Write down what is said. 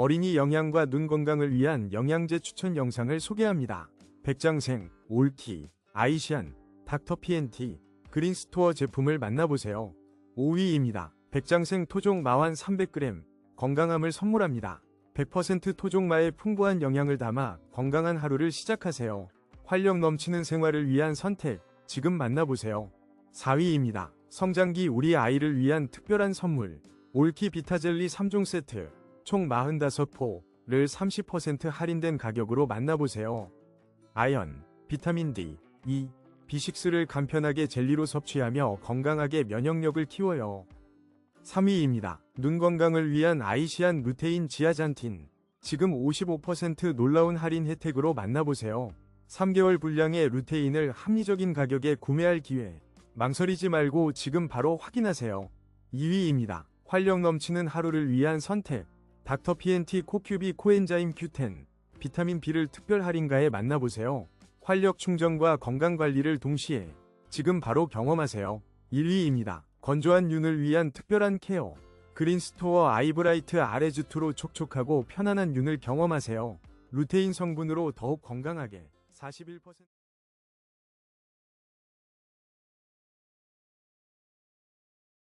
어린이 영양과 눈 건강을 위한 영양제 추천 영상을 소개합니다. 백장생, 올티, 아이시안, 닥터PNT, 그린스토어 제품을 만나보세요. 5위입니다. 백장생 토종 마환 300g, 건강함을 선물합니다. 100% 토종마의 풍부한 영양을 담아 건강한 하루를 시작하세요. 활력 넘치는 생활을 위한 선택, 지금 만나보세요. 4위입니다. 성장기 우리 아이를 위한 특별한 선물, 올키 비타젤리 3종 세트, 총 45포를 30% 할인된 가격으로 만나보세요. 아연, 비타민 D, E, B6를 간편하게 젤리로 섭취하며 건강하게 면역력을 키워요. 3위입니다. 눈 건강을 위한 아이시안 루테인 지아잔틴. 지금 55% 놀라운 할인 혜택으로 만나보세요. 3개월 분량의 루테인을 합리적인 가격에 구매할 기회. 망설이지 말고 지금 바로 확인하세요. 2위입니다. 활력 넘치는 하루를 위한 선택. 닥터 PNT 코큐비 코엔자임 Q10. 비타민 B를 특별 할인가에 만나보세요. 활력 충전과 건강 관리를 동시에 지금 바로 경험하세요. 1위입니다. 건조한 윤을 위한 특별한 케어. 그린스토어 아이브라이트 아레즈2로 촉촉하고 편안한 윤을 경험하세요. 루테인 성분으로 더욱 건강하게 41%